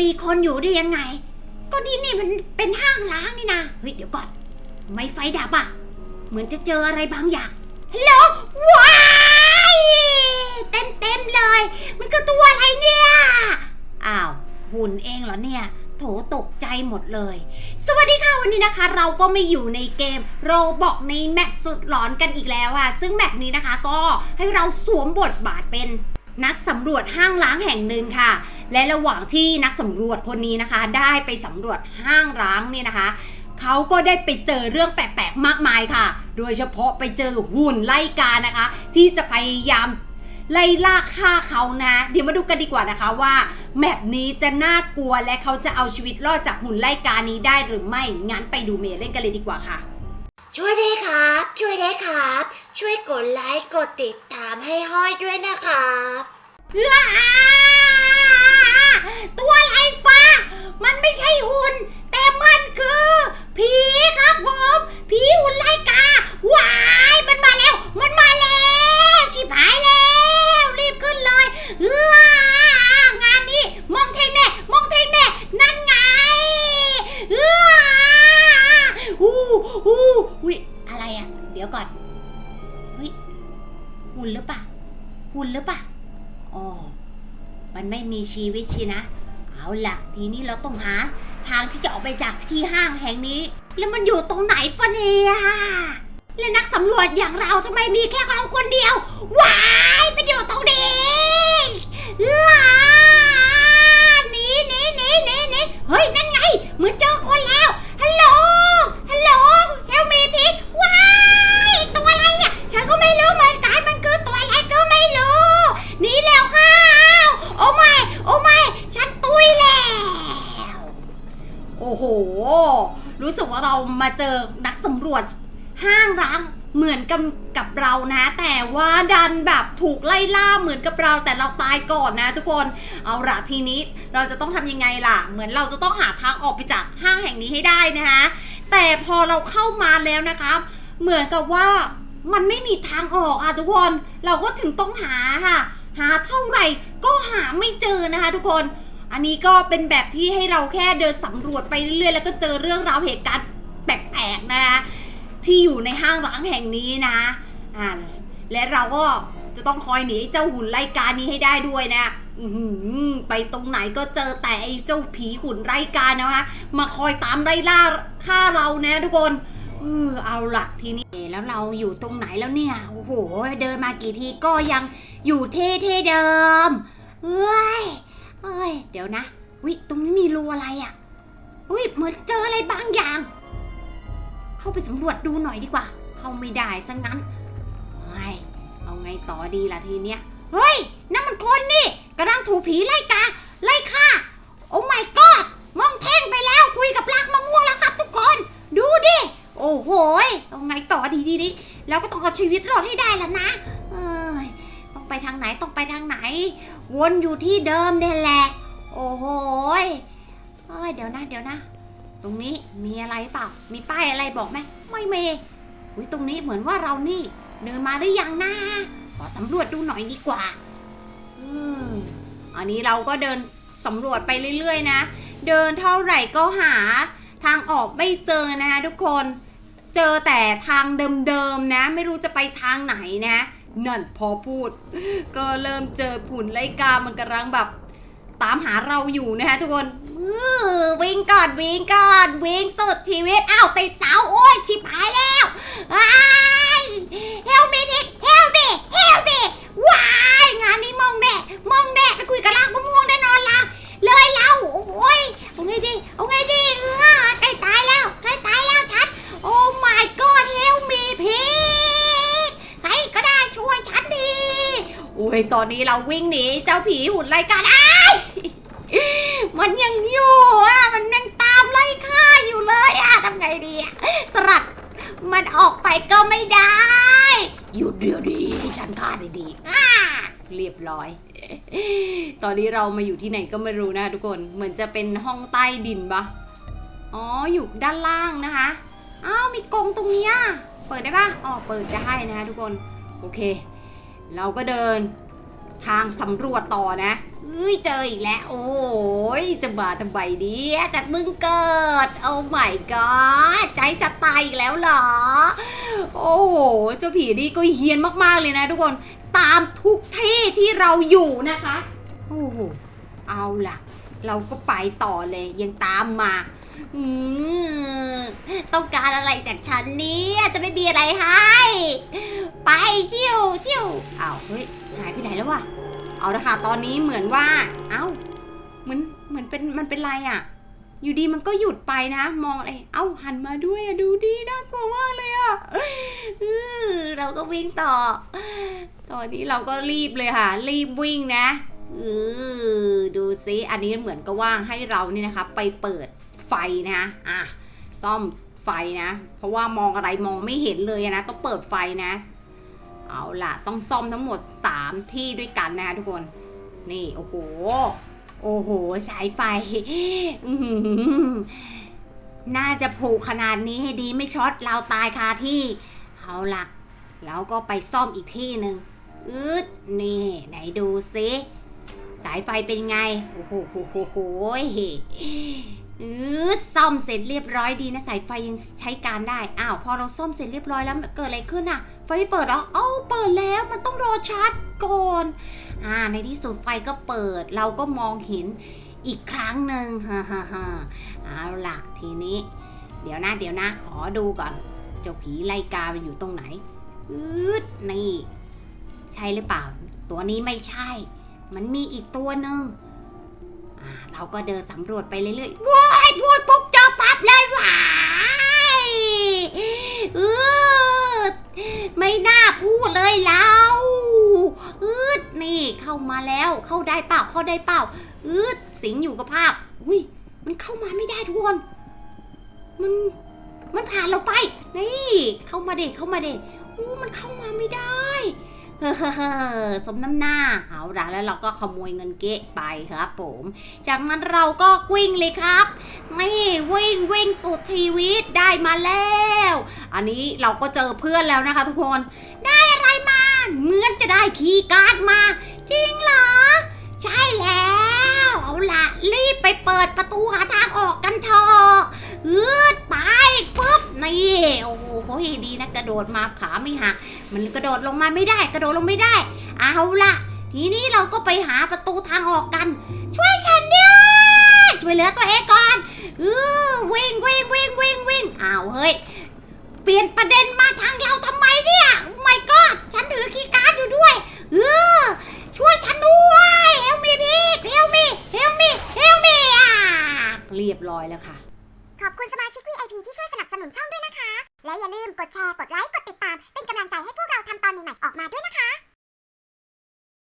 จะมีคนอยู่ได้ยังไง ก็นี่นี่มันเป็นห้างล้างนี่นะเฮ้ยเดี๋ยวก่อนทำไม่ไฟดับอะ เหมือนจะเจออะไรบางอย่างฮัลโหลว้ายเต็มเต็มๆเลย มันคือตัวอะไรเนี่ยอ้าวหุ่นเองเหรอเนี่ยโถตกใจหมดเลย สวัสดีค่ะวันนี้นะคะ เราก็ไม่อยู่ในเกมโรบอกในแมปสุดหลอนกันอีกแล้วค่ะซึ่งแมปนี้นะคะก็ให้เราสวมบทบาทเป็น นักสำรวจห้างล้างแห่งหนึ่งค่ะ และระหว่างที่นักสำรวจคนนี้นะคะ ได้ไปสำรวจห้างร้างเนี่ยนะคะเขาก็ได้ไปเจอเรื่องแปลกๆมากมายค่ะ โดยเฉพาะไปเจอหุ่นไล่กานะคะ ที่จะพยายามไล่ล่าฆ่าเขานะ เดี๋ยวมาดูกันดีกว่านะคะว่าแมปนี้จะน่ากลัวและเขาจะเอาชีวิตรอดจากหุ่นไล่กานี้ได้หรือไม่งั้นไปดูเมย์เล่นกันเลยดีกว่าค่ะ ช่วยด้วยครับ ช่วยด้วยครับ ช่วยกดไลค์กดติดตามให้ห้อยด้วยนะครับตัวอะไรฟ้า มันไม่ใช่หุ่น แต่มันคือ ผีครับผม ผีหุ่นไล่กา ว้าย มันมาแล้ว มันมาแล้ว ชิบหายแล้ว รีบขึ้นเลยว้างานนี้ มองเทงแน่ มองเทงแน่ นั่นไงว้าอู้อู้อุ้ยอะไรอะ เดี๋ยวก่อน เฮ้ย หุ่นหรือปล่าหุ่นหรือปล่าอ๋อ มันไม่มีชีวิตชีนะ เอาล่ะทีนี้เราต้องหา ทางที่จะออกไปจากที่ห้างแห่งนี้ แล้วมันอยู่ตรงไหนปะเนี่ยและนักสำรวจอย่างเราทำไมมีแค่เขาคนเดียว ว้าย มันอยู่ตรงนี้ว้าหนีหนีหนีหนีหนีเฮ้ย นั่นไง เหมือนเจอคนแล้ว ฮัลโหล ฮัลโหล เฮลมีพิษว้าย ตัวอะไรอะ ฉันก็ไม่รู้เหมือนกัน มันคือตัวอะไรก็ไม่รู้ หนีแล้วค่ะ โอ้ไม่ โอ้ไม่ ฉันตุยแล้ว โอ้โห รู้สึกว่า เจอนักสำรวจห้างร้างเหมือนกับกับเรานะ แต่ว่าดันแบบถูกไล่ล่าเหมือนกับเราแต่เราตายก่อนนะ ทุกคนเอาละทีนี้เราจะต้องทำยังไงล่ะ เหมือนเราจะต้องหาทางออกไปจากห้างแห่งนี้ให้ได้นะคะแต่พอเราเข้ามาแล้วนะครับเหมือนกับว่ามันไม่มีทางออกอะทุกคนเราก็ถึงต้องหาค่ะ หาเท่าไหร่ก็หาไม่เจอนะคะ ทุกคน อันนี้ก็เป็นแบบที่ให้เราแค่เดินสำรวจไปเรื่อยๆแล้วก็เจอเรื่องราวเหตุการณ์ แปลกๆนะคะที่อยู่ในห้างร้างแห่งนี้นะอ่าและเราก็จะต้องคอยหนีเจ้าหุ่นไล่กานี้ให้ได้ด้วยนะไปตรงไหนก็เจอแต่ไอ้เจ้าผีหุ่นไล่กานะคะมาคอยตามไล่ล่าฆ่าเรานะทุกคนเออเอาละทีนี้แล้วเราอยู่ตรงไหนแล้วเนี่ยโอ้โห เดินมากี่ทีก็ยังอยู่ที่ที่เดิมเฮ้ยเอ้ย เดี๋ยวนะวิตรงนี้มีรูอะไรอะ่ะวิเหมือนเจออะไรบางอย่าง เข้าไปสำรวจดูหน่อยดีกว่า เข้าไม่ได้ซะงั้นเฮ้ยเอาไงต่อดีล่ะทีเนี้ย เฮ้ยนั่นมันคนนี่กำลังถูผีไล่กาไล่ฆ่า โอ้ my god มองเท่งไปแล้วคุยกับลากมะม่วงแล้วครับทุกคน ดูดิ โอ้โหเอาไงต่อดีดีดีแล้วก็ต้องเอาชีวิตรอดให้ได้ล้วนะ เอ้ยต้องไปทางไหนต้องไปทางไหน วนอยู่ที่เดิมเนี่ยแหละ โอ้โหเอ้ยเดี๋ยวนะ เดี๋ยวนะ ตรงนี้มีอะไรเปล่า มีป้ายอะไรบอกไหม ไม่เมีอุ้ยตรงนี้เหมือนว่าเรานี่ เดินมาหรือยังนะขอสำรวจดูหน่อยดีกว่า อืมอันนี้เราก็เดินสำรวจไปเรื่อยๆนะ เดินเท่าไหร่ก็หาทางออกไม่เจอนะคะทุกคน เจอแต่ทางเดิมๆนะ ไม่รู้จะไปทางไหนนะ นั่นพอพูด ก็เริ่มเจอผุนไลกามันกำลังแบบ ตามหาเราอยู่นะคะทุกคนวิ่งก่อนวิ่งก่อนวิ่งสุดชีวิตอ้าวติดเสาโอ้ยชิบหายแล้วว้ายเฮลเมดิเฮลเมเฮลเมว้ายงานนี้มองแน่มองแน่ไปคุยกับลากมะม่วงแน่นอนละเลยเราโอ้ยเอาไงดีเอาไงดีเออใกล้ตายแล้วใกล้ตายแล้วฉันโอ้ my god เฮลมีพีใครก็ได้ช่วยฉันดีโอ้ยตอนนี้เราวิ่งหนีเจ้าผีหุ่นไล่กันอ้า มันยังอยู่อะ มันยังตามไล่ฆ่าอยู่เลยอะทำไงดีอะสลัดมันออกไปก็ไม่ได้ หยุดเดี๋ยวดีฉันฆ่าดีๆอ่าเรียบร้อย ตอนนี้เรามาอยู่ที่ไหนก็ไม่รู้นะทุกคน เหมือนจะเป็นห้องใต้ดินปะอ๋อ อยู่ด้านล่างนะคะ อ้าว มีกรงตรงเนี้ย เปิดได้ปะอ๋อ เปิดได้นะคะทุกคน โอเค เราก็เดินทางสำรวจต่อนะ เอ้ยเจออีกแล้ว โอ้ยจะมาทำไมเนี่ยจากมึงเกิด โอ้ my god ใจจะตายอีกแล้วเหรอ โอ้โห เจ้าผีนี่ก็เฮี้ยนมากๆเลยนะทุกคน ตามทุกที่ที่เราอยู่นะคะ โอ้โห เอาล่ะ เราก็ไปต่อเลยยังตามมาต้องการอะไรจากฉันนี่ยจะไม่มีอะไรให้ ไปชิวชิวเอาเฮ้ย หายไปไหนแล้ววะ เอาละค่ะ ตอนนี้เหมือนว่า เอ้า เหมือน เหมือนเป็น มันเป็นไรอะ่ะ อยู่ดีมันก็หยุดไปนะ มองอะไร เอ้า หันมาด้วยอะดูดีน่ากลัวมากเลยอะ่ะเออเราก็วิ่งต่อ ตอนนี้เราก็รีบเลยค่ะ รีบวิ่งนะเออดูซิอันนี้เหมือนกับว่างให้เรานี่นะคะ ไปเปิดไฟนะอะ ซ่อมไฟนะ เพราะว่ามองอะไรมองไม่เห็นเลยนะ ต้องเปิดไฟนะ เอาล่ะ ต้องซ่อมทั้งหมด 3 ที่ด้วยกันนะคะทุกคน นี่โอ้โห โอ้โห สายไฟน่าจะผูกขนาดนี้ให้ดีไม่ช็อตเราตายคาที่ เอาล่ะแล้วก็ไปซ่อมอีกที่หนึ่งอืดนี่ ไหนดูซิ สายไฟเป็นไง โอ้โหโหโหโห อืดซ่อมเสร็จเรียบร้อยดีนะสายไฟยังใช้การได้ อ้าวพอเราซ่อมเสร็จเรียบร้อยแล้วเกิดอะไรขึ้นอะไฟไม่เปิดเหรอเอ้าเปิดแล้วมันต้องรอชาร์จก่อน อ่า ในที่สุดไฟก็เปิด เราก็มองเห็นอีกครั้งหนึ่งฮ่าฮ่าฮ่าเอาล่ะทีนี้ เดี๋ยวนะเดี๋ยวนะ ขอดูก่อน เจ้าผีไล่กามันอยู่ตรงไหนอืดนี่ ใช่หรือเปล่า ตัวนี้ไม่ใช่ มันมีอีกตัวหนึ่งอ่าเราก็เดินสำรวจไปเรื่อยๆว้า พูดปุ๊บเจอปั๊บเลยว้ายอืดไม่น่าพูดเลยเราอืดนี่เข้ามาแล้ว เข้าได้เปล่าเข้าได้เปล่าอืดสิงอยู่กับภาพ อุ้ยมันเข้ามาไม่ได้ทุกคน มันมันผ่านเราไป นี่ เข้ามาเด็กเข้ามาเด็กอู้มันเข้ามาไม่ได้ สมน้ำหน้าเอาละแล้วเราก็ขโมยเงินเก๊ะไปครับผม จากนั้นเราก็วิ่งเลยครับนี่วิ่งวิ่งสุดชีวิตได้มาแล้ว อันนี้เราก็เจอเพื่อนแล้วนะคะทุกคน ได้อะไรมาเหมือนจะได้คีย์การ์ดมา จริงเหรอ ใช่แล้ว เอาล่ะรีบไปเปิดประตูหาทางออกกันเถอะอืดไปฟึบนี่โอ้โหดีนะกระโดดมาขาไม่หัก มันกระโดดลงมาไม่ได้ กระโดดลงไม่ได้ เอาล่ะทีนี้เราก็ไปหาประตูทางออกกัน ช่วยฉันด้วยช่วยเหลือตัวเองก่อนเออวิ่งวิ่งวิ่งวิ่งวิ่งอ้าวเฮ้ยเปลี่ยนประเด็นมาทางเราทำไมเนี่ยไม่ก็ฉันถือคีย์การ์ดอยู่ด้วยเออช่วยฉันด้วยเฮลมีพี่เฮลมีเฮลมีเฮลมีอะเรียบร้อยแล้วค่ะ ขอบคุณสมาชิก VIP ที่ช่วยสนับสนุนช่องด้วยนะคะ และอย่าลืมกดแชร์ กดไลค์ กดติดตาม เป็นกำลังใจให้พวกเราทำตอนใหม่ๆออกมาด้วยนะคะ